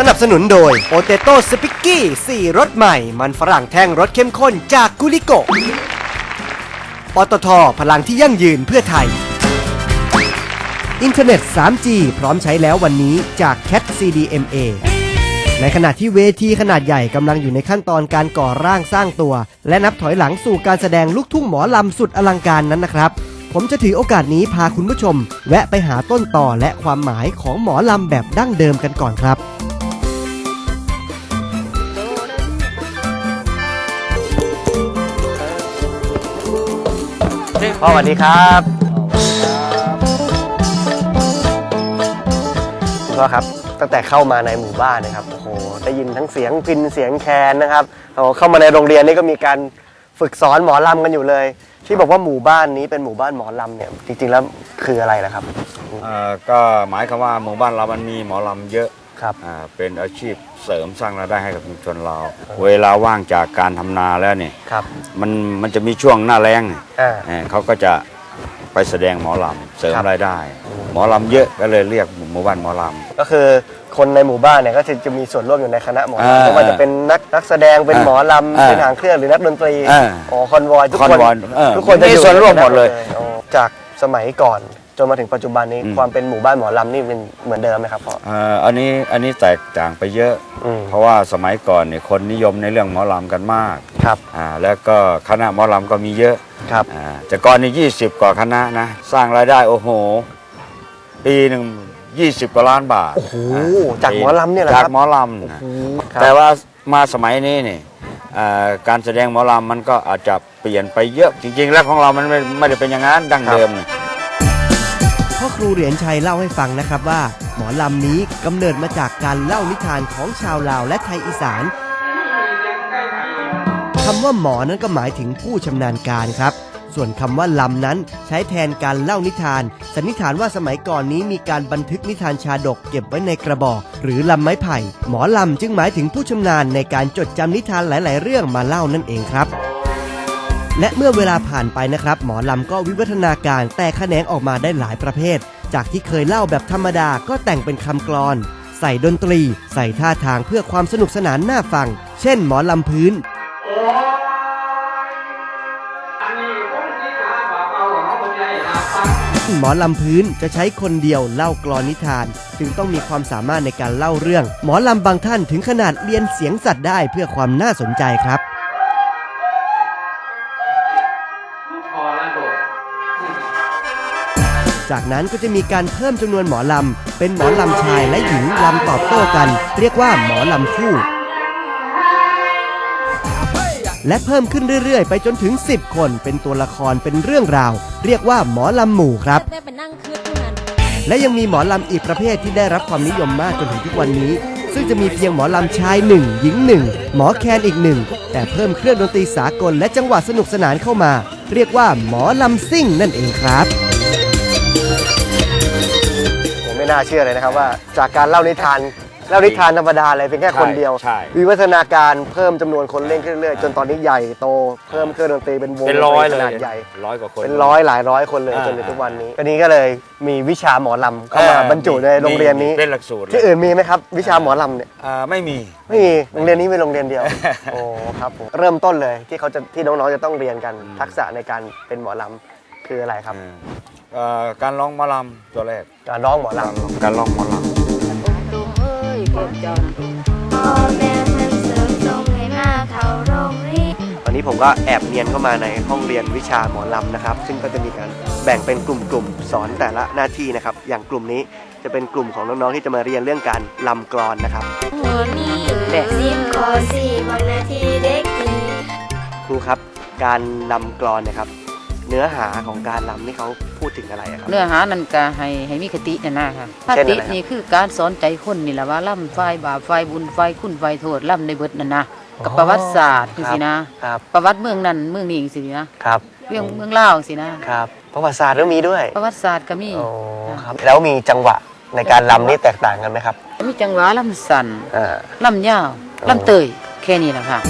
สนับสนุนโดยโ o เตโต้สปิกกี้4รสใหม่ มันฝรั่งแท่งรสเข้มข้นจากกุลิโกปตทพลังที่ยั่งยืนเพื่อไทย อินเทอร์เน็ต 3G พร้อมใช้แล้ววันนี้จาก Cat CDMA ในขณะที่เวทีขนาดใหญ่กำลังอยู่ในขั้นตอนการก่อร่างสร้างตัว และนับถอยหลังสู่การแสดงลูกทุ่งหมอลำสุดอลังการนั้นนะครับผมจะถือโอกาสนี้พาคุณผู้ชม แวะไปหาต้นต่อและความหมายของหมอลำแบบดั้งเดิมกันก่อนครับ พ่อสวัสดีครับคุณพ่อครับ ตั้งแต่เข้ามาในหมู่บ้านนะครับโอ้โหได้ยินทั้งเสียงพินเสียงแคนนะครับโอ้โหเข้ามาในโรงเรียนนี่ก็มีการฝึกสอนหมอลำกันอยู่เลย ที่บอกว่าหมู่บ้านนี้เป็นหมู่บ้านหมอลำเนี่ยจริงๆแล้วคืออะไรล่ะครับ เอ่อก็หมายความว่าหมู่บ้านเรามันมีหมอลำเยอะ ครับ อ่าเป็นอาชีพเสริมสร้างรายได้ให้กับชุมชนเรา เวลาว่างจากการทำนาแล้วเนี่ยครับมันมันจะมีช่วงหน้าแรงเนี่ยอ่า เอ่อเขาก็จะไปแสดงหมอลำเสริมครับ รายได้ หมอลำเยอะก็เลยเรียกหมู่บ้านหมอล ก็คือคนในหมู่บ้านเนี่ยก็จะจะมีส่วนร่วมอยู่ในคณะหมออ่าลำไม่ว่าจะเป็นนักนักแสดงเป็นอ่าหมอลำอ่าเป็นหางเครื่องหรือนักดนตรีอ่าอ๋อคอนวอยทุกคอนคนวอยเออทุกคนจะมีอยู่ส่วนร่วมใคณะหมดเลย อ๋อจากสมัยก่อน จนมาถึงปัจจุบันนี้อืมความเป็นหมู่บ้านหมอลำนี่เป็นเหมือนเดิมไหมครับพ่อำเอ่ออันนี้อันนี้แตกต่างไปเยอะ อืม เพราะว่าสมัยก่อนเนี่ยคนนิยมในเรื่องหมอลำกันมากครับ อ่าแล้วก็คณะหมอลำก็มีเยอะครับ อ่าแต่ก่อนนี่ยี่สิบกว่าคณะนะ สร้างรายได้โอ้โห ปีหนึ่งยี่สิบกว่าล้านบาทโอ้โหอ่จากหมอลำเนี่ยเหรอจากครับหมอลำนะ ครับ แต่ว่ามาสมัยนี้นี่อ่าการแสดงหมอลำมันก็อาจจะเปลี่ยนไปเยอะจริง ๆ แล้วของเรามันไม่ไม่ได้เป็นอย่างนั้นดั้งเดิมนะพ่ อครูเหรียญชัยเล่าให้ฟังนะครับว่า หมอลำนี้กำเนิดมาจากการเล่านิทานของชาวลาวและไทยอีสานคำว่าหมอนั้นก็หมายถึงผู้ชำนาญการครับ ส่วนคำว่าลำนั้นใช้แทนการเล่านิทาน สันนิษฐานว่าสมัยก่อนนี้มีการบันทึกนิทานชาดกเก็บไว้ในกระบอก หรือลำไม้ไผ่ หมอลำจึงหมายถึงผู้ชำนาญในการจดจำนิทานหลาย ๆ เรื่องมาเล่านั่นเองครับ และเมื่อเวลาผ่านไปนะครับ หมอลำก็วิวัฒนาการแตกแขนงออกมาได้หลายประเภท จากที่เคยเล่าแบบธรรมดาก็แต่งเป็นคำกลอน ใส่ดนตรี ใส่ท่าทางเพื่อความสนุกสนานน่าฟัง เช่น หมอลำพื้นหมอลำพื้นจะใช้คนเดียวเล่ากลอนนิทาน จึงต้องมีความสามารถในการเล่าเรื่อง หมอลำบางท่านถึงขนาดเรียนเสียงสัตว์ได้เพื่อความน่าสนใจครับ จากนั้นก็จะมีการเพิ่มจำนวนหมอลำ เป็นหมอลำชายและหญิงลำตอบโต้กัน เรียกว่าหมอลำคู่ และเพิ่มขึ้นเรื่อยๆ ไปจนถึง 10 คนเป็นตัวละครเป็นเรื่องราว เรียกว่าหมอลำหมู่ครับ ได้ไปนั่งคืดอยู่นั่นและยังมีหมอลำอีกประเภทที่ได้รับความนิยมมากจนถึงทุกวันนี้ ซึ่งจะมีเพียงหมอลำชายหนึ่งหญิงหนึ่งหมอแคนอีกหนึ่งแต่เพิ่มเครื่องดนตรีสากลและจังหวะสนุกสนานเข้ามา เรียกว่าหมอลำซิ่งนั่นเองครับ น่าเชื่อเลยนะครับว่าจากการเล่านิทานเล่านิทานธรรมดาเลยเพียงแค่คนเดียวใช่วิวัฒนาการเพิ่มจำนวนคนเล่นขึ้นเรื่อยๆจนตอนนี้ใหญ่โตเพิ่มเครื่องดนตรีเป็นวงเป็นร้อยดนตเลขนายดใหญ่ ร้อยกว่าคน เป็นร้อยหลายร้อยคนเลยอ่าจนถึงทุกวันนี้อันนี้ก็เลยมีวิชาหมอลำเข้ามาเออบรรจุในโรงเรียนนี้เป็นหลักสูตรเลย ที่อื่นมีไหมครับวิชาหมอลำเนี่ยอ่าไม่มี ไม่มีโรงเรียนนี้เป็นโรงเรียนเดียว โอ้ครับผมเริ่มต้นเลยที่เขาจะที่น้องๆจะต้องเรียนกันอืมทักษะในการเป็นหมอลำคืออะไรครับอ่า เอ่อการร้องหมอลำตัวแรก การร้องหมอลการร้องหมอลำตุมเอ้ยพวกเจ้าน่ะพ่อแม่เพิ่นเสริมส่งให้มาเข้าโรงเรียนำตอนนี้ผมก็แอบเนียนเข้ามาในห้องเรียนวิชาหมอลำนะครับ ซึ่งก็จะมีการแบ่งเป็นกลุ่มๆสอนแต่ละหน้าที่นะครับ อย่างกลุ่มนี้จะเป็นกลุ่มของน้องๆที่จะมาเรียนเรื่องการลำกรอนนะครับหัวมีแบบสิบข้อสี่บางนาทีเด็กดีครูครับ การลำกรอนเนะครับ เนื้อหาของการลำนี่เขาพูดถึงอะไรอะครับ เนื้อหานั่นก็ให้ให้มีคตินั่นนะค่ะคเช่นอะไรติครับนี่คือการสอนใจคนนี่แหละว่าล่ำไฟบาปไฟบุญไฟคุณไฟโทษล่ำในเบิดนั่นนะกับประวัติศาสตร์จังสินะครับประวัติเมืองนั้นเมืองนี้จังสินะครับเรื่องเมืองลาวจังสินะครับประวัติศาสตร์เรื่องมีด้วย ประวัติศาสตร์ก็มีโอ้ครับแล้วมีจังหวะในการลำนี่แตกต่างกันไหมครับ มีจังหวะล่ำสันอ่าล่ำยาวล่ำเตยแค่นี้แหละค่ะ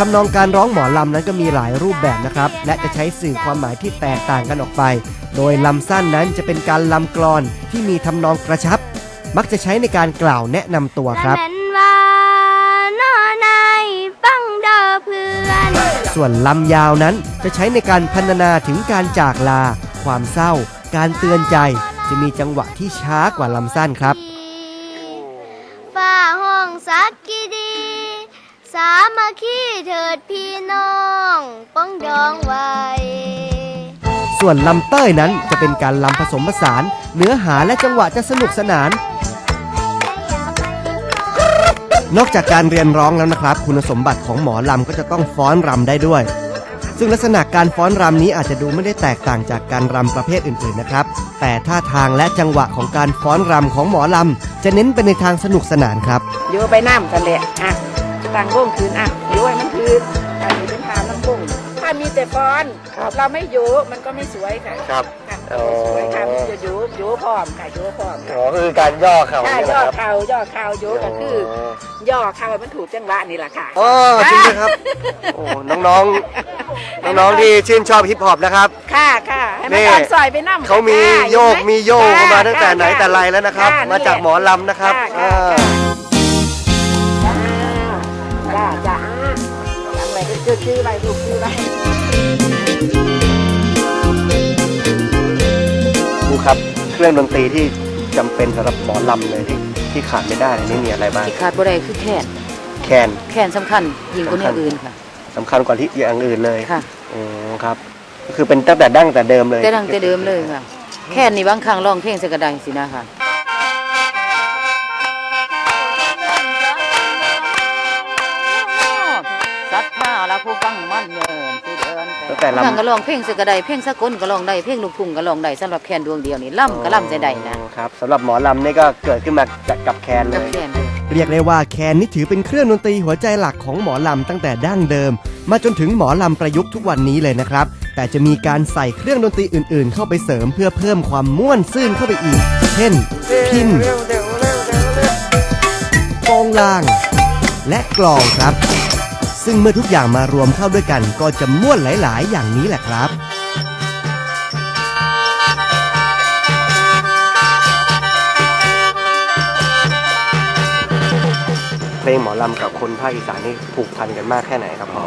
ทำนองการร้องหมอลำนั้นก็มีหลายรูปแบบนะครับ และจะใช้สื่อความหมายที่แตกต่างกันออกไป โดยลำสั้นนั้นจะเป็นการลำกลอนที่มีทำนองกระชับ มักจะใช้ในการกล่าวแนะนำตัวครับแม่นว่าน้อนายฟังเด้อเพื่อนส่วนลำยาวนั้นจะใช้ในการพรรณนาถึงการจากลา ความเศร้า การเตือนใจ จะมีจังหวะที่ช้ากว่าลำสั้นครับ ฝ่าห้องสักกีดี สามัคคีเถิดพี่น้อง ป้องดองไว้ ส่วนลำเต้ยนั้นจะเป็นการลำผสมผสาน เนื้อหาและจังหวะจะสนุกสนาน นอกจากการเรียนร้องแล้วนะครับ คุณสมบัติของหมอลำก็จะต้องฟ้อนรำได้ด้วย ซึ่งลักษณะการฟ้อนรำนี้อาจจะดูไม่ได้แตกต่างจากการรำประเภทอื่นๆนะครับ แต่ท่าทางและจังหวะของการฟ้อนรำของหมอลำจะเน้นไปในทางสนุกสนานครับโยไปน้ำกันแหละอะ ตั้งวงคืนอะโยให้มันคืนอันนี้เป็นทานน้ำวงถ้ามีแต่ฟอนเราไม่โยมันก็ไม่สวยค่ะครับค่ะอ๋อ สวยค่ะมันจะโยโยพร้อมค่ะโยพร้อมอ๋อคือการย่อเข่าถ้าย่อเข่าย่อเข่าโยก็คือย่อเข่าให้มันถูกจังหวะนี่แหละค่ะ อ๋อจริงนะครับ โอ้น้องๆน้องๆที่ชื่นชอบฮิปฮอปนะครับ ค่ะค่ะให้มันนี่ตอนซอยไปน้ำเขามีค่ะโยกเห็นไหมีโยกค่ะมาตั้งแต่ค่ะไหนแต่ไรแล้วนะครับค่ะมาจากหมอลำนะครับค่ะค่ะอ่า ค่ะ ทำอะไรก็คือชื่ออะไรลูกชื่ออะไรครูครับเครื่องดนตรีที่จำเป็นสำหรับหมอลำเลยที่ที่ขาดไม่ได้นี่มีอะไรบ้างที่ขาดบ่ได้คือแคนแคนแคนสำคัญยิ่งกว่าอย่างอื่นค่ะ สำคัญกว่าที่อย่างอื่นเลยค่ะอ๋อครับก็คือเป็นตั้งแต่ดั้งแต่เดิมเลยแต่ดังแต่เดิมเลยค่ะ แค่นี้บางครั้งร้องเพลงใสกระไดสินะค่ะ ดินตั้งแต่บางครั้งลำก็ร้องเพลงใสกระไดเพลงสากลก็ร้องได้เพลงลูกทุ่งก็ร้องได้สำหรับแคนดวงเดียวนี่ล่ำก็ล่ำใจได้นะอ๋อครับสำหรับหมอลำนี่ก็เกิดขึ้นมาจากกับแคนเลกับย แคนเลย เรียกได้ว่าแคนนี่ถือเป็นเครื่องดนตรีหัวใจหลักของหมอลำตั้งแต่ดั้งเดิม มาจนถึงหมอลำประยุกต์ทุกวันนี้เลยนะครับ แต่จะมีการใส่เครื่องดนตรีอื่นๆ เข้าไปเสริมเพื่อเพิ่มความม่วนซื่นเข้าไปอีก เช่น พินกองลาง และกลองครับ ซึ่งเมื่อทุกอย่างมารวมเข้าด้วยกันก็จะม่วนหลาย ๆ อย่างนี้แหละครับ เพลงหมอลำกับคนภาคอีสานนี่ผูกพันกันมากแค่ไหนครับอ๋อ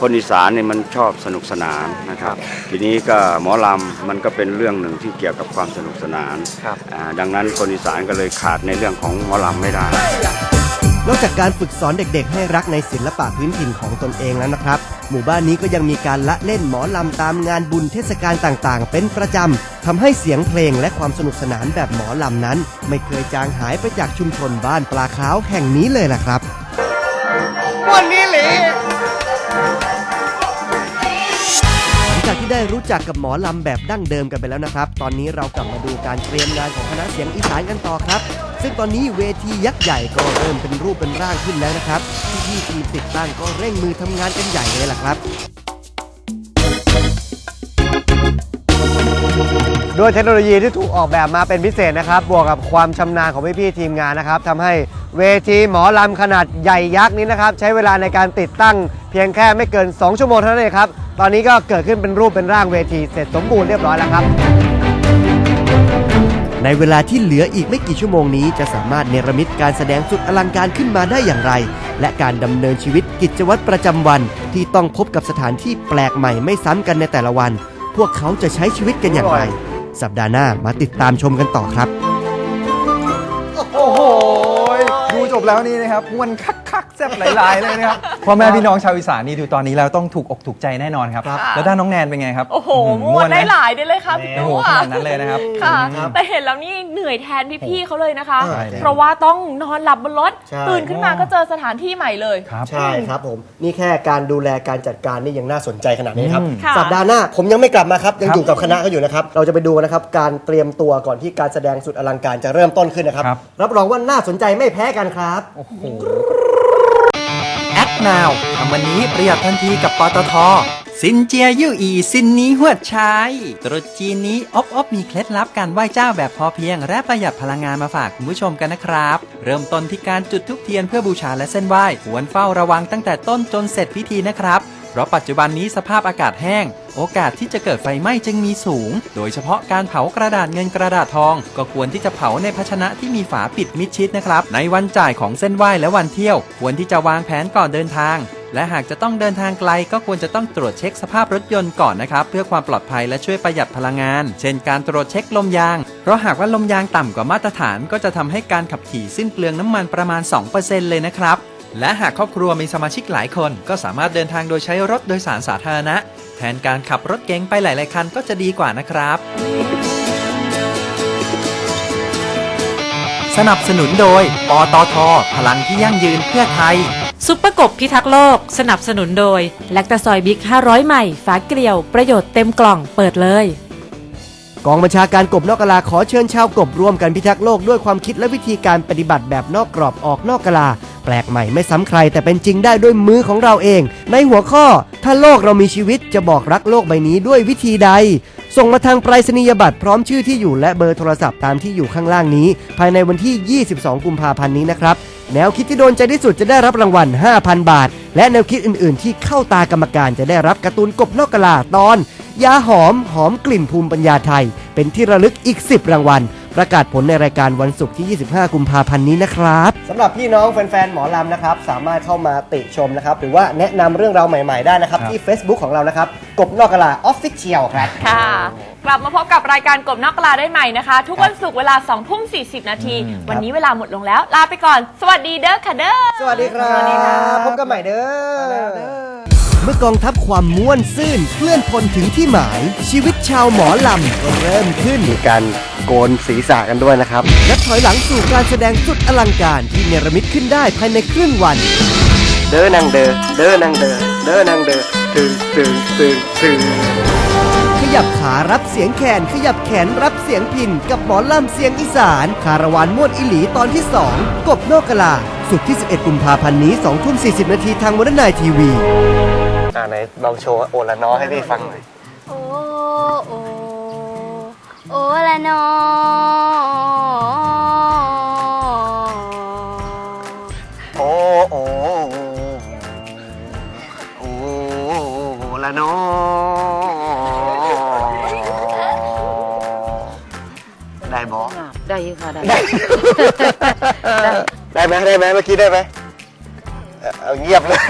คนอีสานเนี่ยมันชอบสนุกสนานนะครับ ทีนี้ก็หมอลำมันก็เป็นเรื่องหนึ่งที่เกี่ยวกับความสนุกสนานครับ อ่าดังนั้นคนอีสานก็เลยขาดในเรื่องของหมอลำไม่ได้ นอกจากการฝึกสอนเด็กๆ ให้รักในศิลปะพื้นถิ่นของตนเองแล้วนะครับ หมู่บ้านนี้ก็ยังมีการละเล่นหมอลำตามงานบุญเทศกาลต่างๆ เป็นประจำทำให้เสียงเพลงและความสนุกสนานแบบหมอลำนั้น ไม่เคยจางหายไปจากชุมชนบ้านปลาขาวแห่งนี้เลยล่ะครับวันนี้หลีหลังจากที่ได้รู้จักกับหมอลำแบบดั้งเดิมกันไปแล้วนะครับ ตอนนี้เรากลับมาดูการเตรียมงานของคณะเสียงอีสานกันต่อครับ ซึ่งตอนนี้เวทียักษ์ใหญ่ก็เริ่มเป็นรูปเป็นร่างขึ้นแล้วนะครับพี่ๆทีมติดตั้งก็เร่งมือทำงานกันใหญ่เลยล่ะครับด้วยเทคโนโลยีที่ถูกออกแบบมาเป็นพิเศษนะครับ บวกกับความชำนาญของพี่ๆทีมงานนะครับทำให้เวทีหมอลำขนาดใหญ่ยักษ์นี้นะครับ ใช้เวลาในการติดตั้งเพียงแค่ไม่เกิน 2 ชั่วโมงเท่านั้นเองครับ ตอนนี้ก็เกิดขึ้นเป็นรูปเป็นร่างเวทีเสร็จสมบูรณ์เรียบร้อยแล้วครับ ในเวลาที่เหลืออีกไม่กี่ชั่วโมงนี้ จะสามารถเนรมิตการแสดงสุดอลังการขึ้นมาได้อย่างไร และการดำเนินชีวิตกิจวัตรประจำวัน ที่ต้องพบกับสถานที่แปลกใหม่ไม่ซ้ำกันในแต่ละวัน พวกเขาจะใช้ชีวิตกันอย่างไร สัปดาห์หน้ามาติดตามชมกันต่อครับ โอ้โห ดูจบแล้วนี่นะครับมวนคัก คักๆแซ่บหลาย ๆ เลยนะครับพ่อแม่พี่น้องชาวอีสานนี่ดูตอนนี้แล้วต้องถูกอกถูกใจแน่นอนครับแล้วด้านน้องแนนเป็นไงครับโอ้โหอื้อม่วนได้ไหหลายได้เลยค่ะพี่โอ้โหตัวขนาดนั้นเลยนะครับ ค่ะอืมแต่เห็นแล้วนี่เหนื่อยแทนพี่ๆเขาเลยนะคะ ใช่แล้วเพราะว่าต้องนอนหลับบนรถ ใช่ ตื่นขึ้นมาก็เจอสถานที่ใหม่เลย ครับ ใช่ครับผม นี่แค่การดูแลการจัดการนี่ยังน่าสนใจขนาดนี้ครับอืมค่ะ สัปดาห์หน้าผมยังไม่กลับมาครับยังครับอยู่กับคณะเขาอยู่นะครับ เราจะไปดูนะครับการเตรียมตัวก่อนที่การแสดงสุดอลังการจะเริ่มต้นขึ้นนะครับ ครับ รับรองว่าน่าสนใจไม่แพ้กันครับ Act Now ทำวันนี้ประหยัดทันทีกับปตท สินเจียยู่อีสินนี้หัวใช้ตรุษจีนนี้อบอบมีเคล็ดลับการไหว้เจ้าแบบพอเพียง และประหยัดพลังงานมาฝากคุณผู้ชมกันนะครับ เริ่มต้นที่การจุดทุกเทียนเพื่อบูชาและเส้นไหว้ควรเฝ้าระวังตั้งแต่ต้นจนเสร็จพิธีนะครับ เพราะปัจจุบันนี้สภาพอากาศแห้ง โอกาสที่จะเกิดไฟไหม้จึงมีสูง โดยเฉพาะการเผากระดาษเงินกระดาษทอง ก็ควรที่จะเผาในภาชนะที่มีฝาปิดมิดชิดนะครับ ในวันจ่ายของเส้นไหว้และวันเที่ยว ควรที่จะวางแผนก่อนเดินทางและหากจะต้องเดินทางไกลก็ควรจะต้องตรวจเช็คสภาพรถยนต์ก่อนนะครับ เพื่อความปลอดภัยและช่วยประหยัดพลังงาน เช่นการตรวจเช็คลมยาง เพราะหากว่าลมยางต่ำกว่ามาตรฐาน ก็จะทำให้การขับขี่สิ้นเปลืองน้ำมันประมาณ 2%เลยนะครับ และหากครอบครัวมีสมาชิกหลายคน ก็สามารถเดินทางโดยใช้รถโดยสารสาธารณะ แทนการขับรถเก๋งไปหลาย ๆ คันก็จะดีกว่านะครับ สนับสนุนโดย ปตท พลังที่ยั่งยืนเพื่อไทย ซุปเปอร์กบพิทักษ์โลก สนับสนุนโดย แลคตาซอยบิ๊ก 500 ใหม่ ฝาเกลียว ประโยชน์เต็มกล่องเปิดเลย กองบัญชาการกบนอกกะลาขอเชิญชาวกบร่วมกันพิทักษ์โลกด้วยความคิดและวิธีการปฏิบัติแบบนอกกรอบออกนอกกะลา แปลกใหม่ไม่ซ้ำใคร แต่เป็นจริงได้ด้วยมือของเราเอง ในหัวข้อ ถ้าโลกเรามีชีวิตจะบอกรักโลกใบนี้ด้วยวิธีใด ส่งมาทางไปรษณียบัตรพร้อมชื่อที่อยู่และเบอร์โทรศัพท์ตามที่อยู่ข้างล่างนี้ ภายในวันที่ 22 กุมภาพันธ์นี้นะครับแนวคิดที่โดนใจที่สุดจะได้รับรางวัล 5,000 บาท และแนวคิดอื่น ๆ ที่เข้าตากรรมการจะได้รับการ์ตูนกบนอกกะลาตอน ยาหอมหอมกลิ่นภูมิปัญญาไทย เป็นที่ระลึกอีก 10 รางวัล ประกาศผลในรายการวันศุกร์ที่ 25 กุมภาพันธ์นี้นะครับ สำหรับพี่น้องแฟนๆ หมอลำนะครับ สามารถเข้ามาติชมนะครับ หรือว่าแนะนำเรื่องราวใหม่ๆ ได้นะครับครับที่ Facebook ของเรานะครับ กบนอกกะลาออฟฟิเชียลครับ ค่ะ กลับมาพบกับรายการกบนอกกะลาได้ใหม่นะคะ ทุกวันศุกร์เวลา2ทุ่ม40 นาที วันนี้เวลาหมดลงแล้ว ลาไปก่อน สวัสดีเด้อค่ะเด้อ สวัสดีครับพบกันใหม่เด้อ เมื่อกองทัพความม่วนซื่นเคลื่อนพลถึงที่หมาย ชีวิตชาวหมอลำก็เริ่มขึ้น มีการ โกนศีรษะกันด้วยนะครับ และถอยหลังสู่การแสดงสุดอลังการที่เนรมิตขึ้นได้ภายในครึ่งวัน เด้อนางเด้อเด้อนางเด้อเด้อนางเด้อตึงตึงตึงตึงขยับขารับเสียงแขนขยับแขนรับเสียงพินกับหมอลำเสียงอีสาน คาราวานม่วนอิหลีตอนที่ 2 กบนอกกะลา สุดที่ 11 กุมภาพันธ์นี้2ทุ่ม40 นาทีทางวันนายทีวี อ่าไหนลองโชว์โอละน้อให้พี่ฟังหน่อยโอ้โอ โอละนอโอ้โอ้โอ้ละน้อได้บอได้อยู่ค่ะได้ ได้ไหมได้ไหมเมื่อกี้ได้ไหมเอาเงียบเลย